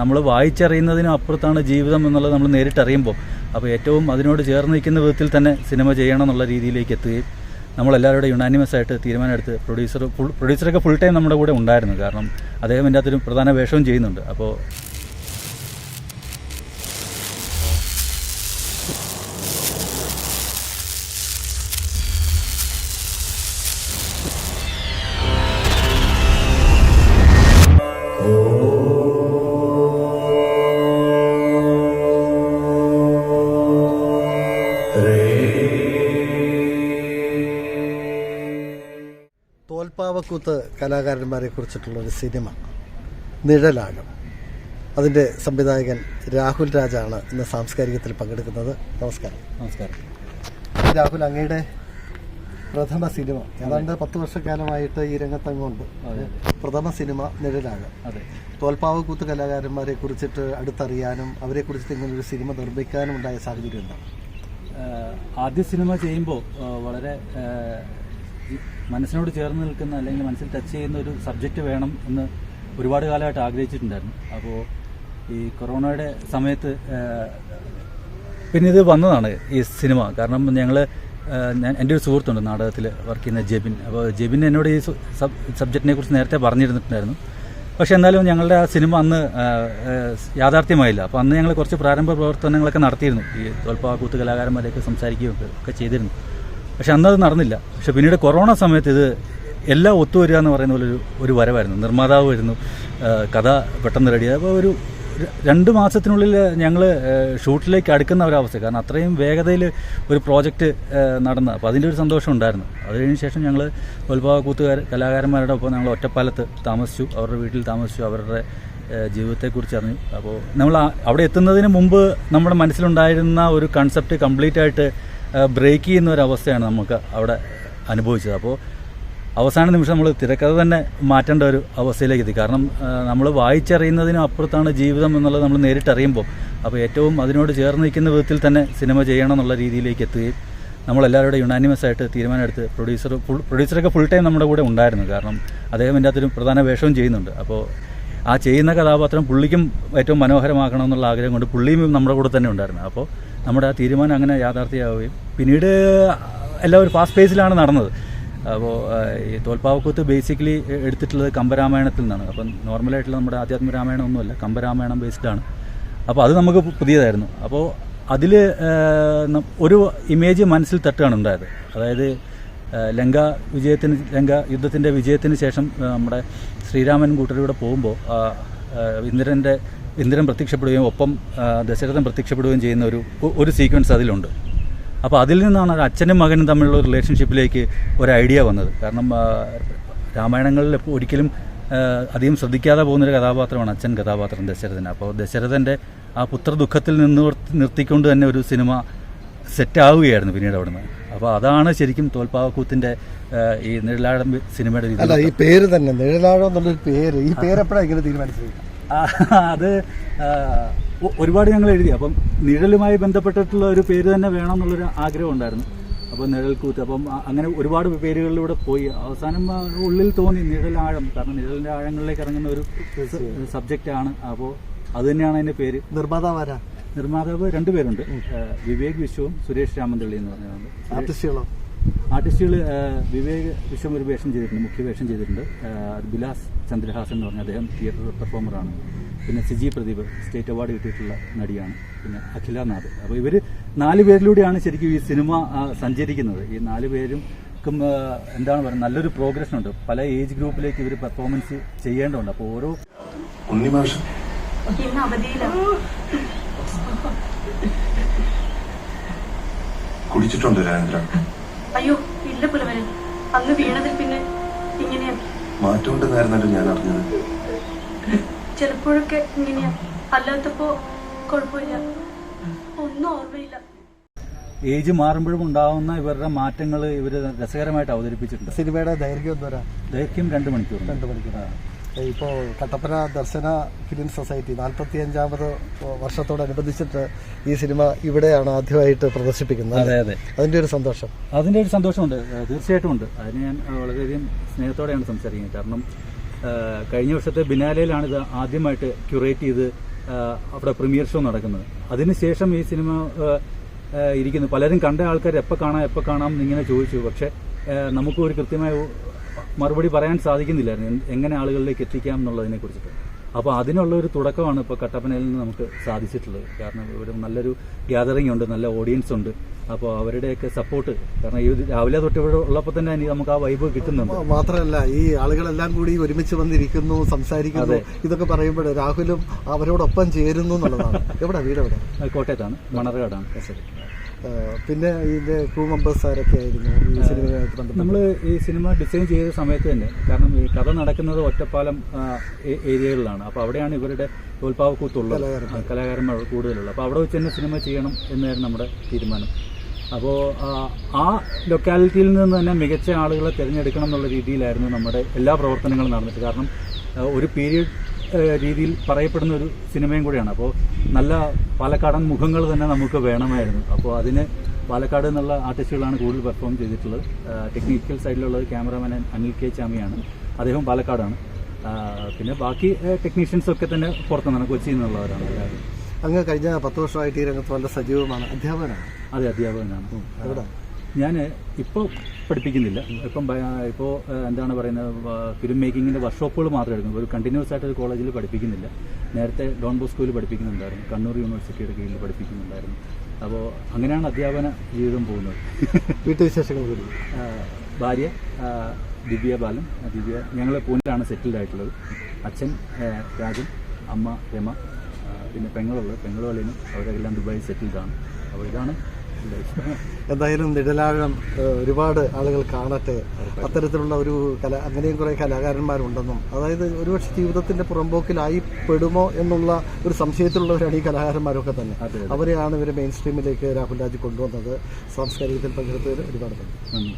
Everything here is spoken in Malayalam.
നമ്മൾ വായിച്ചറിയുന്നതിനും അപ്പുറത്താണ് ജീവിതം എന്നുള്ളത് നമ്മൾ നേരിട്ടറിയുമ്പോൾ. അപ്പോൾ ഏറ്റവും അതിനോട് ചേർന്ന് നിൽക്കുന്ന വിധത്തിൽ തന്നെ സിനിമ ചെയ്യണം എന്നുള്ള രീതിയിലേക്ക് എത്തുകയും നമ്മളെല്ലാവരുടെ യുണാനിമസ് ആയിട്ട് തീരുമാനമെടുത്ത് പ്രൊഡ്യൂസർ ഫുൾ പ്രൊഡ്യൂസറൊക്കെ ഫുൾ ടൈം നമ്മുടെ കൂടെ ഉണ്ടായിരുന്നു. കാരണം അദ്ദേഹം എന്റെ അകത്തൊരു പ്രധാന വേഷവും ചെയ്യുന്നുണ്ട്. അപ്പോൾ തോൽപ്പാവക്കൂത്ത് കലാകാരന്മാരെ കുറിച്ചിട്ടുള്ളൊരു സിനിമ നിഴലാഴം അതിന്റെ സംവിധായകൻ രാഹുൽ രാജാണ് ഇന്ന് സാംസ്കാരികത്തിൽ പങ്കെടുക്കുന്നത്. നമസ്കാരം. നമസ്കാരം. രാഹുൽ അങ്ങയുടെ പ്രഥമ സിനിമ. ഏതാണ്ട് പത്ത് വർഷക്കാലമായിട്ട് ഈ രംഗത്തങ്ങുണ്ട്. പ്രഥമ സിനിമ നിഴലാഴം അതെ. തോൽപ്പാവക്കൂത്ത് കലാകാരന്മാരെ കുറിച്ചിട്ട് അടുത്തറിയാനും അവരെ കുറിച്ചിട്ട് ഇങ്ങനെ ഒരു സിനിമ നിർമ്മിക്കാനും ഉണ്ടായ സാഹചര്യം എന്താണ്? ആദ്യ സിനിമ ചെയ്യുമ്പോൾ വളരെ മനസ്സിനോട് ചേർന്ന് നിൽക്കുന്ന അല്ലെങ്കിൽ മനസ്സിൽ ടച്ച് ചെയ്യുന്ന ഒരു സബ്ജക്റ്റ് വേണം എന്ന് ഒരുപാട് കാലമായിട്ട് ആഗ്രഹിച്ചിട്ടുണ്ടായിരുന്നു. അപ്പോൾ ഈ കൊറോണയുടെ സമയത്ത് പിന്നെ ഇത് വന്നതാണ് ഈ സിനിമ. കാരണം ഞങ്ങൾ ഞാൻ എന്റെ ഒരു സുഹൃത്തുണ്ട് നാടകത്തിൽ വർക്ക് ചെയ്യുന്ന ജെബിൻ. അപ്പോൾ ജെബിൻ എന്നോട് ഈ സബ്ജക്റ്റിനെ കുറിച്ച് നേരത്തെ പറഞ്ഞിരുന്നിട്ടുണ്ടായിരുന്നു. പക്ഷെ എന്നാലും ഞങ്ങളുടെ ആ സിനിമ അന്ന് യാഥാർത്ഥ്യമായില്ല. അപ്പോൾ അന്ന് ഞങ്ങൾ കുറച്ച് പ്രാരംഭ പ്രവർത്തനങ്ങളൊക്കെ നടത്തിയിരുന്നു. ഈ തോൽപ്പാ കൂത്ത് കലാകാരന്മാരെയൊക്കെ സംസാരിക്കുകയും ഒക്കെ ചെയ്തിരുന്നു. പക്ഷെ അന്നത് നടന്നില്ല. പക്ഷെ പിന്നീട് കൊറോണ സമയത്ത് ഇത് എല്ലാം ഒത്തുവരിക എന്ന് പറയുന്ന പോലെ ഒരു ഒരു വരവായിരുന്നു. നിർമ്മാതാവ് വരുന്നു കഥ പെട്ടെന്ന് റെഡിയായി അപ്പോൾ ഒരു രണ്ട് മാസത്തിനുള്ളിൽ ഞങ്ങൾ ഷൂട്ടിലേക്ക് അടുക്കുന്ന ഒരവസ്ഥ കാരണം അത്രയും വേഗതയിൽ ഒരു പ്രോജക്റ്റ് നടന്ന. അപ്പോൾ അതിന്റെ ഒരു സന്തോഷം ഉണ്ടായിരുന്നു. അത് കഴിഞ്ഞ ശേഷം ഞങ്ങൾ ഉത്ഭവ കൂത്തുകാർ കലാകാരന്മാരുടെ ഒപ്പം ഞങ്ങൾ ഒറ്റപ്പാലത്ത് താമസിച്ചു. അവരുടെ വീട്ടിൽ താമസിച്ചു. അവരുടെ ജീവിതത്തെക്കുറിച്ച് അറിഞ്ഞു. അപ്പോൾ നമ്മൾ അവിടെ എത്തുന്നതിന് മുമ്പ് നമ്മുടെ മനസ്സിലുണ്ടായിരുന്ന ഒരു കൺസെപ്റ്റ് കംപ്ലീറ്റ് ആയിട്ട് ബ്രേക്ക് ചെയ്യുന്ന ഒരു അവസ്ഥയാണ് നമുക്ക് അവിടെ അനുഭവിച്ചത്. അപ്പോൾ അവസാന നിമിഷം നമ്മൾ തിരക്കഥ തന്നെ മാറ്റേണ്ട ഒരു അവസ്ഥയിലേക്ക് എത്തി. കാരണം നമ്മൾ വായിച്ചറിയുന്നതിനും അപ്പുറത്താണ് ജീവിതം എന്നുള്ളത് നമ്മൾ നേരിട്ടറിയുമ്പോൾ അപ്പോൾ ഏറ്റവും അതിനോട് ചേർന്ന് നിൽക്കുന്ന വിധത്തിൽ തന്നെ സിനിമ ചെയ്യണം എന്നുള്ള രീതിയിലേക്ക് എത്തുകയും നമ്മളെല്ലാവരുടെ യുണാനിമസ് ആയിട്ട് തീരുമാനമെടുത്ത് പ്രൊഡ്യൂസർ ഫുൾ പ്രൊഡ്യൂസറൊക്കെ ഫുൾ ടൈം നമ്മുടെ കൂടെ ഉണ്ടായിരുന്നു. കാരണം അദ്ദേഹം എന്റെ അകത്തൊരു പ്രധാന വേഷവും ചെയ്യുന്നുണ്ട്. അപ്പോൾ ആ ചെയ്യുന്ന കഥാപാത്രം പുള്ളിക്കും ഏറ്റവും മനോഹരമാക്കണം എന്നുള്ള ആഗ്രഹം കൊണ്ട് പുള്ളിയും നമ്മുടെ കൂടെ തന്നെ ഉണ്ടായിരുന്നു. അപ്പോൾ നമ്മുടെ ആ തീരുമാനം അങ്ങനെ യാഥാർത്ഥ്യമാവുകയും പിന്നീട് എല്ലാം ഒരു ഫാസ്റ്റ് പേസിലാണ് നടന്നത്. അപ്പോൾ ഈ തോൽപ്പാവക്കൂത്ത് ബേസിക്കലി എടുത്തിട്ടുള്ളത് കമ്പരാമായണത്തിൽ നിന്നാണ്. അപ്പം നോർമലായിട്ടുള്ള നമ്മുടെ ആധ്യാത്മ രാമായണം ഒന്നുമല്ല കമ്പരാമായണം ബേസ്ഡാണ് അപ്പോൾ അത് നമുക്ക് പുതിയതായിരുന്നു. അപ്പോൾ അതിൽ ഒരു ഇമേജ് മനസ്സിൽ തട്ടുകയാണ് ഉണ്ടായത്. അതായത് ലങ്ക വിജയത്തിന് ലങ്ക യുദ്ധത്തിന്റെ വിജയത്തിന് ശേഷം നമ്മുടെ ശ്രീരാമൻ കൂട്ടരിലൂടെ പോകുമ്പോൾ ഇന്ദ്രന്റെ ഇന്ദ്രൻ പ്രത്യക്ഷപ്പെടുകയും ഒപ്പം ദശരഥം പ്രത്യക്ഷപ്പെടുകയും ചെയ്യുന്ന ഒരു ഒരു സീക്വൻസ് അതിലുണ്ട്. അപ്പോൾ അതിൽ നിന്നാണ് അച്ഛനും മകനും തമ്മിലുള്ള റിലേഷൻഷിപ്പിലേക്ക് ഒരു ഐഡിയ വന്നത്. കാരണം രാമായണങ്ങളിൽ ഒരിക്കലും അധികം ശ്രദ്ധിക്കാതെ പോകുന്നൊരു കഥാപാത്രമാണ് അച്ഛൻ കഥാപാത്രം ദശരഥൻ. അപ്പോൾ ദശരഥന്റെ ആ പുത്ര ദുഃഖത്തിൽ നിന്ന് നിർത്തിക്കൊണ്ട് തന്നെ ഒരു സിനിമ സെറ്റാവുകയായിരുന്നു പിന്നീട് അവിടുന്ന്. അപ്പോൾ അതാണ് ശരിക്കും തോൽപ്പാവക്കൂത്തിന്റെ ഈ നിഴലാഴം സിനിമയുടെ രീതി അല്ല ഈ പേര് തന്നെ നിഴലാഴം എന്നുള്ളൊരു പേര്. ഈ പേര് എപ്പോഴാണ് ഇങ്ങനെ തീരുമാനിച്ചത്? അത് ഒരുപാട് ഞങ്ങൾ എഴുതി. അപ്പം നിഴലുമായി ബന്ധപ്പെട്ടിട്ടുള്ള ഒരു പേര് തന്നെ വേണം എന്നുള്ളൊരു ആഗ്രഹം ഉണ്ടായിരുന്നു. അപ്പോൾ നിഴൽക്കൂത്ത്. അപ്പം അങ്ങനെ ഒരുപാട് പേരുകളിലൂടെ പോയി. അവസാനം ഉള്ളിൽ തോന്നി നിഴലാഴം. കാരണം നിഴലിന്റെ ആഴങ്ങളിലേക്ക് ഇറങ്ങുന്ന ഒരു സബ്ജക്റ്റ് ആണ് അപ്പോൾ അത് തന്നെയാണ് അതിന്റെ പേര്. നിർമ്മാതാവാരാ? നിർമ്മാതാവ് രണ്ടുപേരുണ്ട്. വിവേക് വിശ്വവും സുരേഷ് രാമന്തള്ളി എന്ന് പറഞ്ഞതുകൊണ്ട് ആർട്ടിസ്റ്റുകളോ? ആർട്ടിസ്റ്റുകൾ വിവേക് വിശ്വം ഒരു വേഷം ചെയ്തിട്ടുണ്ട് മുഖ്യ വേഷം ചെയ്തിട്ടുണ്ട്. ബിലാസ് ചന്ദ്രഹാസൻ എന്ന് പറഞ്ഞ അദ്ദേഹം തിയേറ്റർ പെർഫോമറാണ്. പിന്നെ സിജി പ്രദീപ് സ്റ്റേറ്റ് അവാർഡ് കിട്ടിയിട്ടുള്ള നടിയാണ്. പിന്നെ അഖില നാഥ്. അപ്പോൾ ഇവർ നാല് പേരിലൂടെയാണ് ശരിക്കും ഈ സിനിമ സഞ്ചരിക്കുന്നത്. ഈ നാല് പേരും എന്താണ് പറയുക നല്ലൊരു പ്രോഗ്രസ് ഉണ്ട്. പല ഏജ് ഗ്രൂപ്പിലേക്ക് ഇവർ പെർഫോമൻസ് ചെയ്യേണ്ടതുണ്ട്. അപ്പോൾ ഓരോ ഉണ്ണിമാഷ്. കുടിച്ചിട്ടുണ്ട് രാജേന്ദ്ര. അയ്യോ ഇല്ല പുലവരൻ അന്ന് വീണതിൽ പിന്നെ ഇങ്ങനെയാ. മാറ്റമുണ്ടെന്നായിരുന്നല്ലോ ഞാൻ അറിഞ്ഞത്. ചിലപ്പോഴൊക്കെ ഇങ്ങനെയാ. അല്ലാത്തപ്പോ കുഴപ്പമില്ല. ഒന്നും ഓർമ്മയില്ല. ഏജ് മാറുമ്പോഴും ഉണ്ടാവുന്ന ഇവരുടെ മാറ്റങ്ങൾ ഇവർ രസകരമായിട്ട് അവതരിപ്പിച്ചിട്ടുണ്ട്. സിനിമയുടെ ദൈർഘ്യം ദൈർഘ്യം രണ്ട് മണിക്കൂർ. രണ്ട് മണിക്കൂറാണ് ഇപ്പോൾ കട്ടപ്പന ദർശന ഫിലിം സൊസൈറ്റി നാൽപ്പത്തി അഞ്ചാമത് വർഷത്തോടനുബന്ധിച്ചിട്ട് ഈ സിനിമ ഇവിടെയാണ് ആദ്യമായിട്ട് പ്രദർശിപ്പിക്കുന്നത് അതെ അതെ. അതിന്റെ ഒരു സന്തോഷം. അതിന്റെ ഒരു സന്തോഷമുണ്ട്. തീർച്ചയായിട്ടും ഉണ്ട്. അതിന് ഞാൻ വളരെയധികം സ്നേഹത്തോടെയാണ് സംസാരിക്കുന്നത്. കാരണം കഴിഞ്ഞ വർഷത്തെ ബിനാലയിലാണ് ഇത് ആദ്യമായിട്ട് ക്യൂറേറ്റ് ചെയ്ത് അവിടെ പ്രീമിയർ ഷോ നടക്കുന്നത്. അതിനുശേഷം ഈ സിനിമ ഇരിക്കുന്നു. പലരും കണ്ട ആൾക്കാർ എപ്പോൾ കാണാം എപ്പോൾ കാണാം എന്നിങ്ങനെ ചോദിച്ചു. പക്ഷേ നമുക്ക് ഒരു കൃത്യമായ മറുപടി പറയാൻ സാധിക്കുന്നില്ലായിരുന്നു. എങ്ങനെ ആളുകളിലേക്ക് എത്തിക്കാം എന്നുള്ളതിനെ കുറിച്ചിട്ട്. അപ്പോൾ അതിനുള്ള ഒരു തുടക്കമാണ് ഇപ്പോൾ കട്ടപ്പനയിൽ നിന്ന് നമുക്ക് സാധിച്ചിട്ടുള്ളത്. കാരണം ഇവിടെ നല്ലൊരു ഗ്യാതറിംഗ് ഉണ്ട് നല്ല ഓഡിയൻസ് ഉണ്ട്. അപ്പോൾ അവരുടെയൊക്കെ സപ്പോർട്ട് കാരണം ഈ രാവിലെ തൊട്ട് ഇവിടെ ഉള്ളപ്പോൾ തന്നെ നമുക്ക് ആ വൈബ് കിട്ടുന്നുണ്ട്. മാത്രമല്ല ഈ ആളുകളെല്ലാം കൂടി ഒരുമിച്ച് വന്നിരിക്കുന്നു സംസാരിക്കുന്നു ഇതൊക്കെ പറയുമ്പോൾ രാഹുലും അവരോടൊപ്പം ചേരുന്നു എന്നുള്ളതാണ്. എവിടെ വീട് എവിടെ കോട്ടയത്താണ്. മണർകാടാണ്. ആ, പിന്നെ ഇതിന്റെ ക്രൂ മെമ്പേഴ്സ് ആരൊക്കെ ആയിരുന്നു ഈ സിനിമയുമായിട്ട് ബന്ധപ്പെട്ട്? നമ്മൾ ഈ സിനിമ ഡിസൈൻ ചെയ്ത സമയത്ത് തന്നെ കാരണം ഈ കഥ നടക്കുന്നത് ഒറ്റപ്പാലം ഏരിയകളിലാണ്. അപ്പോൾ അവിടെയാണ് ഇവരുടെ തോൽപ്പാവക്കൂത്തുള്ളത്. കൂത്തുള്ളത് കലാകാരന്മാർ കൂടുതലുള്ളത്. അപ്പോൾ അവിടെ വെച്ച് തന്നെ സിനിമ ചെയ്യണം എന്നായിരുന്നു നമ്മുടെ തീരുമാനം. അപ്പോൾ ആ ലൊക്കാലിറ്റിയിൽ നിന്ന് തന്നെ മികച്ച ആളുകളെ തിരഞ്ഞെടുക്കണം എന്നുള്ള രീതിയിലായിരുന്നു നമ്മുടെ എല്ലാ പ്രവർത്തനങ്ങളും നടന്നിട്ട്. കാരണം ഒരു പീരീഡ് രീതിയിൽ പറയപ്പെടുന്ന ഒരു സിനിമയും കൂടിയാണ്. അപ്പോൾ നല്ല പാലക്കാടൻ മുഖങ്ങൾ തന്നെ നമുക്ക് വേണമായിരുന്നു. അപ്പോൾ അതിന് പാലക്കാട് എന്നുള്ള ആർട്ടിസ്റ്റുകളാണ് കൂടുതൽ പെർഫോം ചെയ്തിട്ടുള്ളത്. ടെക്നിക്കൽ സൈഡിലുള്ളത് ക്യാമറാമാൻ അനിൽ കെ ചാമിയാണ്. അദ്ദേഹം പാലക്കാടാണ്. പിന്നെ ബാക്കി ടെക്നീഷ്യൻസ് ഒക്കെ തന്നെ പുറത്തുനിന്നാണ് കൊച്ചിയിൽ നിന്നുള്ളവരാണ്. എല്ലാവരും അങ്ങ് കഴിഞ്ഞ പത്ത് വർഷമായിട്ട് ഈ രംഗത്ത് വളരെ സജീവമാണ്. അധ്യാപകനാണ്. അതെ അധ്യാപകനാണ്. ഞാൻ ഇപ്പോൾ പഠിപ്പിക്കുന്നില്ല. ഇപ്പം ഇപ്പോൾ എന്താണ് പറയുന്നത് ഫിലിം മേക്കിങ്ങിന്റെ വർക്ക്ഷോപ്പുകൾ മാത്രമേ എടുക്കുന്നു ഒരു കണ്ടിന്യൂസ് ആയിട്ട് ഒരു കോളേജിൽ പഠിപ്പിക്കുന്നില്ല. നേരത്തെ ഡോൺ ബോസ്കോയിൽ പഠിപ്പിക്കുന്നുണ്ടായിരുന്നു. കണ്ണൂർ യൂണിവേഴ്സിറ്റിയുടെ കീഴിൽ പഠിപ്പിക്കുന്നുണ്ടായിരുന്നു. അപ്പോൾ അങ്ങനെയാണ് അധ്യാപന ജീവിതം പോകുന്നത്. വീട്ടുവിശേഷങ്ങൾ ഭാര്യ ദിവ്യ ബാലൻ. ദിവ്യ ഞങ്ങൾ പൂനെയിലാണ് സെറ്റിൽഡ് ആയിട്ടുള്ളത്. അച്ഛൻ രാജൻ അമ്മ രമ പിന്നെ പെങ്ങളുള്ളത്. പെങ്ങളുകളിലും അവരെല്ലാം ദുബായിൽ സെറ്റിൽഡാണ് അപ്പോൾ ഇതാണ് എന്തായാലും നിഴലാഴം ഒരുപാട് ആളുകൾ കാണട്ടെ. അത്തരത്തിലുള്ള ഒരു കല അങ്ങനെയും കുറേ കലാകാരന്മാരുണ്ടെന്നും അതായത് ഒരുപക്ഷെ ജീവിതത്തിന്റെ പുറമ്പോക്കിലായി പെടുമോ എന്നുള്ള ഒരു സംശയത്തിലുള്ളവരാണ് ഈ കലാകാരന്മാരൊക്കെ തന്നെ. അവരെയാണ് ഇവരെ മെയിൻ സ്ട്രീമിലേക്ക് രാഹുൽ രാജ് കൊണ്ടുവന്നത്. സാംസ്കാരികത്തിൽ പങ്കെടുത്തതിന് ഒരുപാട് നന്ദി.